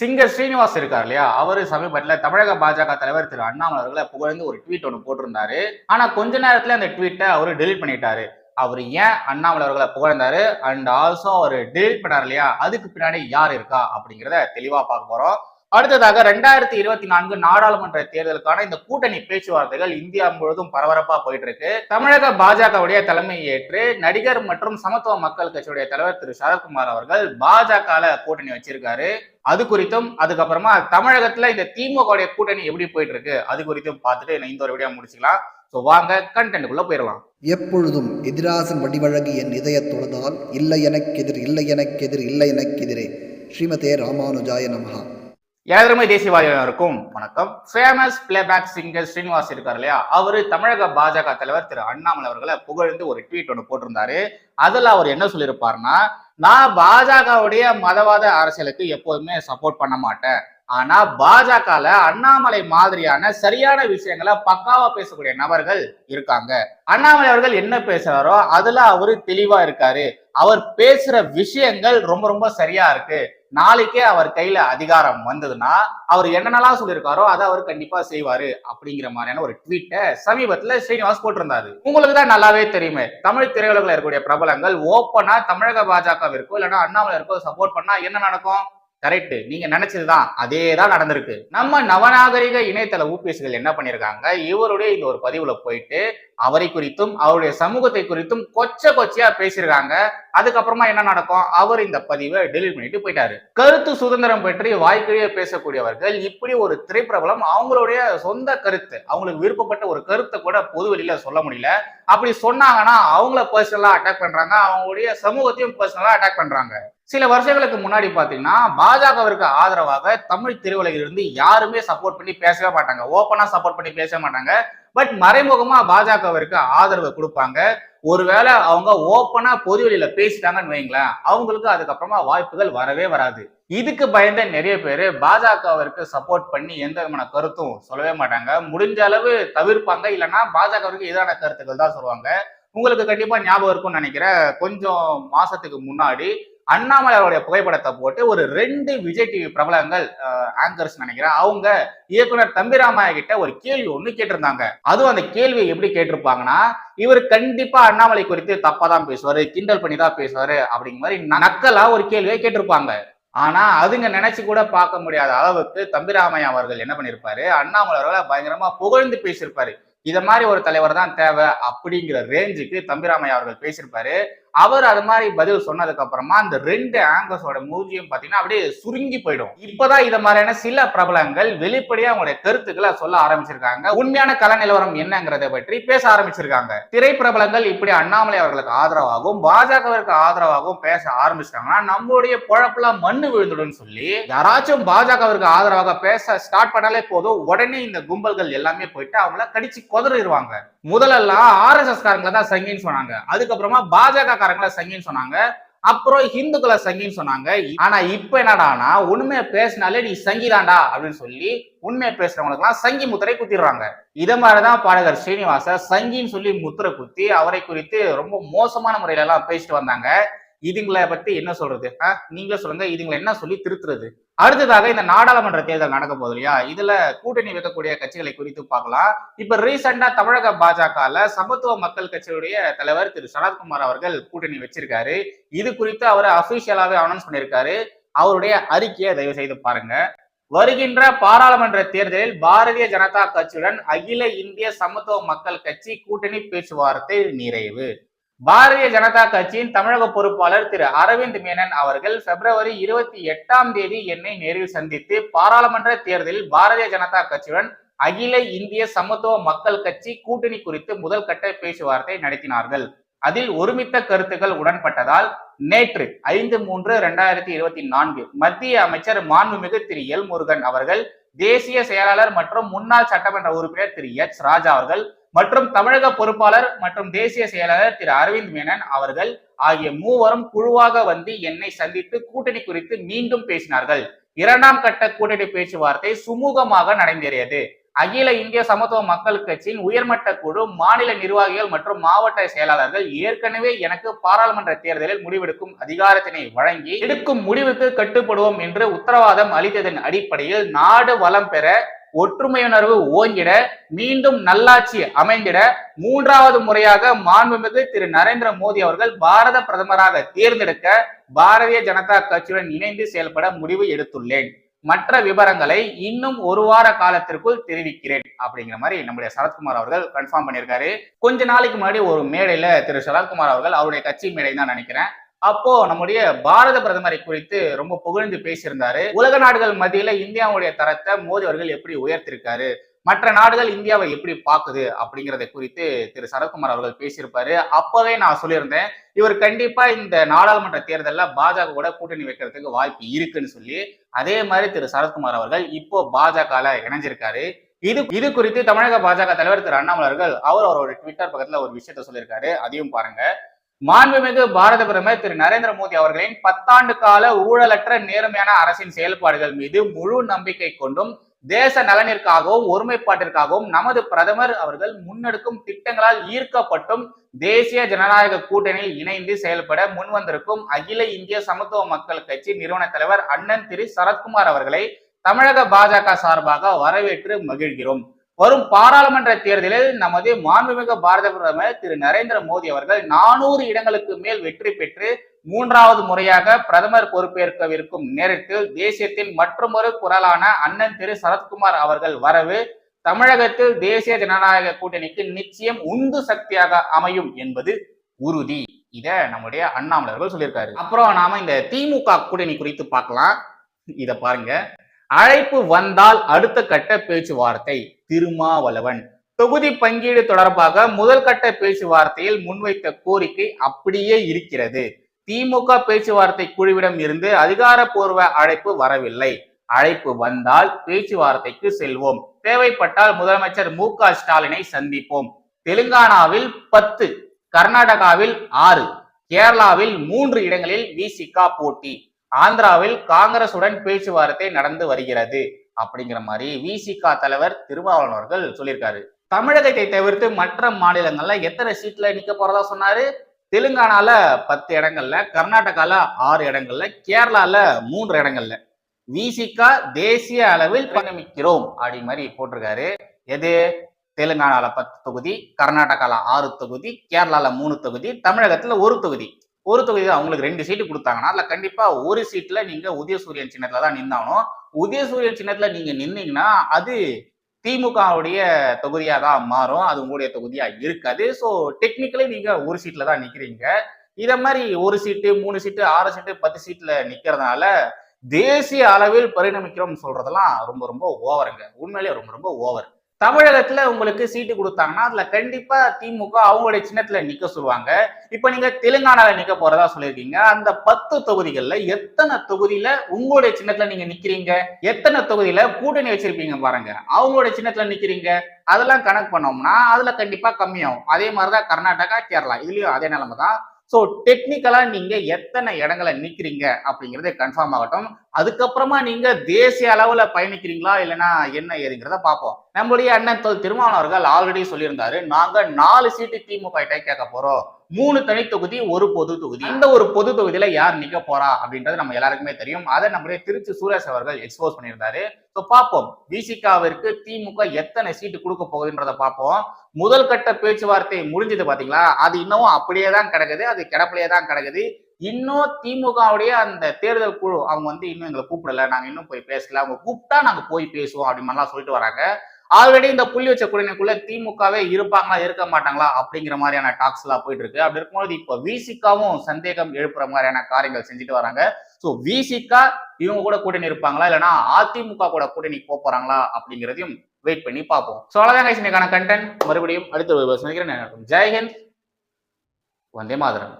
Singer Srinivas இருக்கார் இல்லையா? அவரு சமீபத்தில் தமிழக பாஜக தலைவர் திரு அண்ணாமலை அவர்களை புகழ்ந்து ஒரு ட்வீட் ஒன்று போட்டிருந்தாரு. ஆனா கொஞ்ச நேரத்துல அந்த ட்வீட்டை அவர் டெலிட் பண்ணிட்டாரு. அவர் ஏன் அண்ணாமலை அவர்களை புகழ்ந்தாரு? அண்ட் ஆல்சோ அவர் டெலிட் பண்ணார் இல்லையா? அதுக்கு பின்னாடி யார் இருக்கா அப்படிங்கிறத தெளிவா பார்க்க போறோம். அடுத்ததாக ரெண்டாயிரத்தி இருபத்தி நான்கு நாடாளுமன்ற தேர்தலுக்கான இந்த கூட்டணி பேச்சுவார்த்தைகள் இந்தியா முழுவதும் பரபரப்பா போயிட்டு இருக்கு தமிழக பாஜகவுடைய தலைமையை ஏற்று நடிகர் மற்றும் சமத்துவ மக்கள் கட்சியுடைய தலைவர் திரு சரத்குமார் அவர்கள் பாஜக கூட்டணி வச்சிருக்காரு. அது குறித்தும் அதுக்கப்புறமா தமிழகத்துல இந்த திமுக கூட்டணி எப்படி போயிட்டு இருக்கு அது குறித்தும் பார்த்துட்டு இந்த ஒரு வீடியோ முடிச்சுக்கலாம். ஸோ வாங்க கண்டென்ட்டுக்குள்ள போயிடலாம். எப்பொழுதும் எதிராசன் வடிவழகு என் இதய தொழுதால் இல்லை எனக்கெதிர் இல்லை எனக்கெதிர் இல்லை எனக்கெதிரே ஸ்ரீமதே ராமானுஜாய நமகா ஏழரை தேசியவாதிகளுக்கும் வணக்கம். ஃபேமஸ் பிளேபேக் சிங்கர் ஸ்ரீனிவாஸ் இருக்கார் இல்லையா? அவரு தமிழக பாஜக தலைவர் திரு அண்ணாமலை அவர்களை புகழ்ந்து ஒரு ட்வீட் ஒன்று போட்டிருந்தாரு. அதுல அவர் என்ன சொல்லியிருப்பாருன்னா நான் பாஜகவுடைய மதவாத அரசியலுக்கு எப்போதுமே சப்போர்ட் பண்ண மாட்டேன். ஆனா பாஜகல அண்ணாமலை மாதிரியான சரியான விஷயங்களை பக்காவா பேசக்கூடிய நபர்கள் இருக்காங்க. அண்ணாமலை அவர்கள் என்ன பேசுறாரோ அதுல அவரு தெளிவா இருக்காரு. அவர் பேசுற விஷயங்கள் ரொம்ப ரொம்ப சரியா இருக்கு. நாளைக்கே அவர் கையில அதிகாரம் வந்ததுன்னா அவர் என்னென்னலாம் சொல்லியிருக்காரோ அதை அவர் கண்டிப்பா செய்வாரு அப்படிங்கிற மாதிரியான ஒரு ட்வீட்டை சமீபத்துல ஸ்ரீனிவாஸ் போட்டிருந்தாரு. உங்களுக்கு தான் நல்லாவே தெரியுமே தமிழ் திரையுலகில் இருக்கக்கூடிய பிரபலங்கள் ஓப்பனா தமிழக பாஜகவிற்கோ இல்லைன்னா அண்ணாமலை இருக்கோ சப்போர்ட் பண்ணா என்ன நடக்கும்? கரெக்ட் நீங்க நினைச்சதுதான். அதே தான் நடந்திருக்கு. நம்ம நவநாகரிக இணையதள ஊபிஎஸ்கள் என்ன பண்ணிருக்காங்க? இவருடைய இந்த ஒரு பதிவுல போயிட்டு அவரை குறித்தும் அவருடைய சமூகத்தை குறித்தும் கொச்ச கொச்சையா பேசியிருக்காங்க. அதுக்கப்புறமா என்ன நடக்கும்? அவர் இந்த பதிவை டெலிட் பண்ணிட்டு போயிட்டாரு. கருத்து சுதந்திரம் பற்றி வாய்க்கிழிய பேசக்கூடியவர்கள் இப்படி ஒரு திரைப்பிரபலம் அவங்களுடைய சொந்த கருத்து அவங்களுக்கு விருப்பப்பட்ட ஒரு கருத்தை கூட பொதுவெளியில சொல்ல முடியல. அப்படி சொன்னாங்கன்னா அவங்கள பர்சனலாக அட்டாக் பண்றாங்க. அவங்களுடைய சமூகத்தையும் பர்சனலாக அட்டாக் பண்றாங்க. சில வருஷங்களுக்கு முன்னாடி பாத்தீங்கன்னா பாஜகவிற்கு ஆதரவாக தமிழ் திரையுலகிலிருந்து யாருமே சப்போர்ட் பண்ணி பேசவே மாட்டாங்க. ஓப்பனா சப்போர்ட் பண்ணி பேச மாட்டாங்க. பட் மறைமுகமா பாஜகவிற்கு ஆதரவு கொடுப்பாங்க. ஒருவேளை அவங்க ஓப்பனா பொதுவெளியில பேசிட்டாங்கன்னு வைங்களேன் அவங்களுக்கு அதுக்கப்புறமா வாய்ப்புகள் வரவே வராது. இதுக்கு பயந்த நிறைய பேர் பாஜகவிற்கு சப்போர்ட் பண்ணி எந்த விதமான கருத்தும் சொல்லவே மாட்டாங்க. முடிஞ்ச அளவு தவிர்ப்பாங்க. இல்லைன்னா பாஜகவிற்கு எதிரான கருத்துக்கள் தான் சொல்லுவாங்க. உங்களுக்கு கண்டிப்பா ஞாபகம் இருக்கும்னு நினைக்கிறேன். கொஞ்சம் மாசத்துக்கு முன்னாடி அண்ணாமலை அவருடைய புகைப்படத்தை போட்டு ஒரு ரெண்டு விஜய் டிவி பிரபலங்கள் ஆங்கர்ஸ் நினைக்கிறேன். அவங்க இயக்குனர் தம்பிராமாய கிட்ட ஒரு கேள்வி ஒண்ணு கேட்டிருந்தாங்க. அதுவும் அந்த கேள்வியை எப்படி கேட்டிருப்பாங்கன்னா இவர் கண்டிப்பா அண்ணாமலை குறித்து தப்பா தான் பேசுவாரு கிண்டல் பண்ணி தான் பேசுவாரு அப்படிங்கிற மாதிரி நக்கலா ஒரு கேள்வியை கேட்டிருப்பாங்க. ஆனா அதுங்க நினைச்சு கூட பார்க்க முடியாத அளவுக்கு தம்பிராமையா அவர்கள் என்ன பண்ணிருப்பாரு அண்ணாமலை அவர்களை பயங்கரமா புகழ்ந்து பேசியிருப்பாரு. இத மாதிரி ஒரு தலைவர் தான் தேவை அப்படிங்கிற ரேஞ்சுக்கு தம்பிராமையா அவர்கள் பேசியிருப்பாரு. அவர் அது மாதிரி பதில் சொன்னதுக்கு அப்புறமா அந்த ரெண்டு ஆங்கர்ஸோட மூஞ்சியும் பாத்தீங்கன்னா அப்படியே சுருங்கி போயிடும். இப்பதான் இதை மாதிரியான சில பிரபலங்கள் வெளிப்படையா அவங்களுடைய கருத்துக்களை சொல்ல ஆரம்பிச்சிருக்காங்க. உண்மையான கல நிலவரம் என்னங்கிறத பற்றி பேச ஆரம்பிச்சிருக்காங்க. திரைப்பிரபலங்கள் இப்படி அண்ணாமலை அவர்களுக்கு ஆதரவாகவும் பாஜகவிற்கு ஆதரவாகவும் பேச ஆரம்பிச்சிட்டாங்கன்னா நம்மளுடைய பொழப்புல மண்ணு விழுந்துடும் சொல்லி யாராச்சும் பாஜகவிற்கு ஆதரவாக பேச ஸ்டார்ட் பண்ணாலே போதும் உடனே இந்த கும்பல்கள் எல்லாமே போயிட்டு அவங்கள கடிச்சு கொதறிடுவாங்க. முதலெல்லாம் ஆர்எஸ்எஸ் காரங்களை தான் சங்கின்னு சொன்னாங்க. அதுக்கப்புறமா பாஜக காரங்களை சங்கின்னு சொன்னாங்க. அப்புறம் ஹிந்துக்களை சங்கின்னு சொன்னாங்க. ஆனா இப்ப என்னடானா உண்மையை பேசினாலே நீ சங்கிதாண்டா அப்படின்னு சொல்லி உண்மையை பேசுறவங்களுக்கு எல்லாம் சங்கி முத்திரை குத்திடுறாங்க. இத மாதிரிதான் பாடகர் ஸ்ரீனிவாச சங்கின்னு சொல்லி முத்திரை குத்தி அவரை குறித்து ரொம்ப மோசமான முறையில எல்லாம் பேசிட்டு வந்தாங்க. இதுங்களை பத்தி என்ன சொல்றது? நீங்களே சொல்லுங்க. இதுங்களை என்ன சொல்லி திருத்துறது? அடுத்ததாக இந்த நாடாளுமன்ற தேர்தல் நடக்க போகுது இல்லையா? இதுல கூட்டணி வைக்கக்கூடிய கட்சிகளை குறித்து பார்க்கலாம். இப்ப ரீசெண்டா தமிழக பாஜகல சமத்துவ மக்கள் கட்சியுடைய தலைவர் திரு. சரத்குமார் அவர்கள் கூட்டணி வச்சிருக்காரு. இது குறித்து அவர் அபிஷியலாவே அனௌன்ஸ் பண்ணியிருக்காரு அவருடைய அறிக்கையை தயவு செய்து பாருங்க. வருகின்ற பாராளுமன்ற தேர்தலில் பாரதிய ஜனதா கட்சியுடன் அகில இந்திய சமத்துவ மக்கள் கட்சி கூட்டணி பேச்சுவார்த்தை நிறைவு. பாரதிய ஜனதா கட்சியின் தமிழக பொறுப்பாளர் திரு அரவிந்த் மேனன் அவர்கள் பிப்ரவரி இருபத்தி எட்டாம் தேதி என்னை நேரில் சந்தித்து பாராளுமன்ற தேர்தலில் பாரதிய ஜனதா கட்சியுடன் அகில இந்திய சமத்துவ மக்கள் கட்சி கூட்டணி குறித்து முதல் கட்ட பேச்சுவார்த்தை நடத்தினார்கள். அதில் ஒருமித்த கருத்துக்கள் உடன்பட்டதால் நேற்று ஐந்து மூன்று இரண்டாயிரத்தி இருபத்தி நான்கு மத்திய அமைச்சர் மாண்புமிகு திரு எல் முருகன் அவர்கள் தேசிய செயலாளர் மற்றும் முன்னாள் சட்டமன்ற உறுப்பினர் திரு எச் ராஜா அவர்கள் மற்றும் தமிழக பொறுப்பாளர் மற்றும் தேசிய செயலாளர் திரு அரவிந்த் மேனன் அவர்கள் ஆகிய மூவரும் குழுவாக வந்து என்னை சந்தித்து கூட்டணி குறித்து மீண்டும் பேசினார்கள். இரண்டாம் கட்ட கூட்டணி பேச்சுவார்த்தை சுமூகமாக நடைபெறியது அகில இந்திய சமத்துவ மக்கள் கட்சியின் உயர்மட்ட குழு மாநில நிர்வாகிகள் மற்றும் மாவட்ட செயலாளர்கள் ஏற்கனவே எனக்கு பாராளுமன்ற தேர்தலில் முடிவெடுக்கும் அதிகாரத்தினை வழங்கி எடுக்கும் முடிவுக்கு கட்டுப்படுவோம் என்று உத்தரவாதம் அளித்ததன் அடிப்படையில் நாடு வளம் பெற ஒற்றுமையுணர்வு ஓங்கிட மீண்டும் நல்லாட்சி அமைந்திட மூன்றாவது முறையாக மாண்புமிகு திரு நரேந்திர மோடி அவர்கள் பாரத பிரதமராக தேர்ந்தெடுக்க பாரதிய ஜனதா கட்சியுடன் இணைந்து செயல்பட முடிவு எடுத்துள்ளேன். மற்ற விவரங்களை இன்னும் ஒரு வார காலத்திற்குள் தெரிவிக்கிறேன் அப்படிங்கிற மாதிரி நம்முடைய சரத்குமார் அவர்கள் கன்ஃபார்ம் பண்ணியிருக்காரு. கொஞ்ச நாளைக்கு முன்னாடி ஒரு மேடையில திரு சரத்குமார் அவர்கள் அவருடைய கட்சி மேடை தான் நினைக்கிறேன். அப்போ நம்முடைய பாரத பிரதமரை குறித்து ரொம்ப புகழ்ந்து பேசியிருந்தாரு. உலக நாடுகள் மத்தியில இந்தியாவுடைய தரத்தை மோடி அவர்கள் எப்படி உயர்த்திருக்காரு? மற்ற நாடுகள் இந்தியாவை எப்படி பாக்குது அப்படிங்கறத குறித்து திரு. சரத்குமார் அவர்கள் பேசியிருப்பாரு. அப்பவே நான் சொல்லியிருந்தேன் இவர் கண்டிப்பா இந்த நாடாளுமன்ற தேர்தலில் பாஜக கூட கூட்டணி வைக்கிறதுக்கு வாய்ப்பு இருக்குன்னு சொல்லி. அதே மாதிரி திரு. சரத்குமார் அவர்கள் இப்போ பாஜகல இணைஞ்சிருக்காரு. இது இது குறித்து தமிழக பாஜக தலைவர் திரு. அண்ணாமலை அவர்கள் அவர் அவரோட ட்விட்டர் பக்கத்துல ஒரு விஷயத்த சொல்லியிருக்காரு. அதையும் பாருங்க. மாண்புமிகு பாரத பிரதமர் திரு நரேந்திர மோடி அவர்களின் பத்தாண்டு கால ஊழலற்ற நேர்மையான அரசின் செயல்பாடுகள் மீது முழு நம்பிக்கை கொண்டும் தேச நலனிற்காகவும் ஒருமைப்பாட்டிற்காகவும் நமது பிரதமர் அவர்கள் முன்னெடுக்கும் திட்டங்களால் ஈர்க்கப்பட்டும் தேசிய ஜனநாயக கூட்டணியில் இணைந்து செயல்பட முன்வந்திருக்கும் அகில இந்திய சமத்துவ மக்கள் கட்சி நிறுவன தலைவர் அண்ணன் திரு சரத்குமார் அவர்களை தமிழக பாஜக சார்பாக வரவேற்று மகிழ்கிறோம். வரும் பாராளுமன்ற தேர்தலில் நமது மாண்புமிகு பாரத பிரதமர் திரு நரேந்திர மோடி அவர்கள் நானூறு இடங்களுக்கு மேல் வெற்றி பெற்று மூன்றாவது முறையாக பிரதமர் பொறுப்பேற்கவிருக்கும் நேரத்தில் தேசியத்தின் மற்றொரு குரலான அண்ணன் திரு சரத்குமார் அவர்கள் வரவு தமிழகத்தில் தேசிய ஜனநாயக கூட்டணிக்கு நிச்சயம் உந்து சக்தியாக அமையும் என்பது உறுதி. இத நம்முடைய அண்ணாமலர்கள் சொல்லியிருக்காரு. அப்புறம் நாம இந்த திமுக கூட்டணி குறித்து பார்க்கலாம். இத பாருங்க. அழைப்பு வந்தால் அடுத்த கட்ட பேச்சுவார்த்தை திருமாவளவன். தொகுதி பங்கீடு தொடர்பாக முதல் கட்ட பேச்சுவார்த்தையில் முன்வைத்த கோரிக்கை அப்படியே இருக்கிறது. திமுக பேச்சுவார்த்தை குழுவிடம் இருந்து அதிகாரப்பூர்வ அழைப்பு வரவில்லை. அழைப்பு வந்தால் பேச்சுவார்த்தைக்கு செல்வோம். தேவைப்பட்டால் முதலமைச்சர் மு க ஸ்டாலினை சந்திப்போம். தெலுங்கானாவில் பத்து கர்நாடகாவில் ஆறு கேரளாவில் மூன்று இடங்களில் விசிகா போட்டி. ஆந்திராவில் காங்கிரசுடன் பேச்சுவார்த்தை நடந்து வருகிறது அப்படிங்கிற மாதிரி விசிகா தலைவர் திருமாவளவன் அவர்கள் சொல்லியிருக்காரு. தமிழகத்தை தவிர்த்து மற்ற மாநிலங்கள்ல எத்தனை சீட்ல நிக்க போறதா சொன்னாரு? தெலுங்கானால பத்து இடங்கள்ல கர்நாடகால ஆறு இடங்கள்ல கேரளால மூன்று இடங்கள்ல. விசிகா தேசிய அளவில் பங்கமிக்கிறோம் அப்படி மாதிரி போட்டிருக்காரு. எது? தெலுங்கானால பத்து தொகுதி கர்நாடகால ஆறு தொகுதி கேரளால மூணு தொகுதி தமிழகத்துல ஒரு தொகுதி. ஒரு தொகுதி தான் அவங்களுக்கு ரெண்டு சீட்டு கொடுத்தாங்கன்னா அதில் கண்டிப்பாக ஒரு சீட்டில் நீங்கள் உதயசூரியன் சின்னத்தில் தான் நின்னாகணும். உதயசூரியன் சின்னத்தில் நீங்கள் நின்னீங்கன்னா அது திமுகவுடைய தொகுதியாக தான் மாறும். அது உங்களுடைய தொகுதியாக இருக்காது. ஸோ டெக்னிக்கலி நீங்கள் ஒரு சீட்டில் தான் நிற்கிறீங்க இதை மாதிரி ஒரு சீட்டு மூணு சீட்டு ஆறு சீட்டு பத்து சீட்டில் நிற்கிறதுனால தேசிய அளவில் பரிணமிக்கிறோம் சொல்றதெல்லாம் ரொம்ப ரொம்ப ஓவருங்க உண்மையிலேயே ரொம்ப ரொம்ப ஓவர் தமிழகத்துல உங்களுக்கு சீட்டு கொடுத்தாங்கன்னா அதுல கண்டிப்பா திமுக அவங்களுடைய சின்னத்துல நிக்க சொல்லுவாங்க. இப்ப நீங்க தெலுங்கானால நிக்க போறதா சொல்லியிருக்கீங்க. அந்த பத்து தொகுதிகள்ல எத்தனை தொகுதியில உங்களுடைய சின்னத்துல நீங்க நிக்கிறீங்க? எத்தனை தொகுதியில கூட்டணி வச்சிருப்பீங்க பாருங்க. அவங்களுடைய சின்னத்துல நிக்கிறீங்க. அதெல்லாம் கணக்கு பண்ணோம்னா அதுல கண்டிப்பா கம்மியாகும். அதே மாதிரிதான் கர்நாடகா கேரளா. இதுலயும் அதே நிலைமை தான் ஸோ டெக்னிக்கலா நீங்க எத்தனை இடங்களை நிக்கிறீங்க அப்படிங்கறது கன்ஃபார்ம் ஆகட்டும். அதுக்கப்புறமா நீங்க தேசிய அளவுல பயணிக்கிறீங்களா இல்லைன்னா என்ன ஏதுங்கிறத பார்ப்போம். நம்மளுடைய அண்ணன் திருமாவளவர்கள் அவர்கள் ஆல்ரெடி சொல்லியிருந்தாரு. நாங்க நாலு சீட்டு திமுக கிட்ட கேட்க போறோம். மூணு தனி தொகுதி ஒரு பொது தொகுதி. இந்த ஒரு பொது தொகுதியில யார் நிக்க போறா அப்படின்றது நம்ம எல்லாருக்குமே தெரியும். அதை நம்முடைய திருச்சி சூரேஷ் அவர்கள் எக்ஸ்போஸ் பண்ணியிருந்தாரு. ஸோ பார்ப்போம். விசிகாவிற்கு திமுக எத்தனை சீட்டு கொடுக்க போகுதுன்றத பார்ப்போம். முதல் கட்ட பேச்சுவார்த்தை முடிஞ்சது பாத்தீங்களா? அது இன்னமும் அப்படியே தான் கிடக்குது. அது கிடப்பிலேயே தான் கிடக்குது. இன்னும் திமுகவுடைய அந்த தேர்தல் குழு அவங்க வந்து இன்னும் எங்களை கூப்பிடல. நாங்க இன்னும் போய் பேசல. அவங்க கூப்பிட்டா நாங்க போய் பேசுவோம் அப்படின்னு மாதிரிலாம் சொல்லிட்டு வராங்க. ஆல்ரெடி இந்த புள்ளி வச்ச குடிநீருக்குள்ள திமுகவே இருப்பாங்களா இருக்க மாட்டாங்களா அப்படிங்கிற மாதிரியான டாக்ஸ் எல்லாம் போயிட்டு இருக்கு. அப்படி இருக்கும்போது இப்போ விசிகாவும் சந்தேகம் எழுப்புற மாதிரியான காரியங்கள் செஞ்சுட்டு வராங்க. ஸோ விசிகா இவங்க கூட கூட்டணி இருப்பாங்களா? இல்லைன்னா அதிமுக கூட கூட்டணி போக போறாங்களா அப்படிங்கிறதையும் வெயிட் பண்ணி பார்ப்போம். ஸோ அவ்வளோதான் இன்னைக்கான கண்டென்ட் மறுபடியும் அடுத்த சந்திக்கிறேன் ஜெய்ஹிந்த் வந்தே மாதரம்.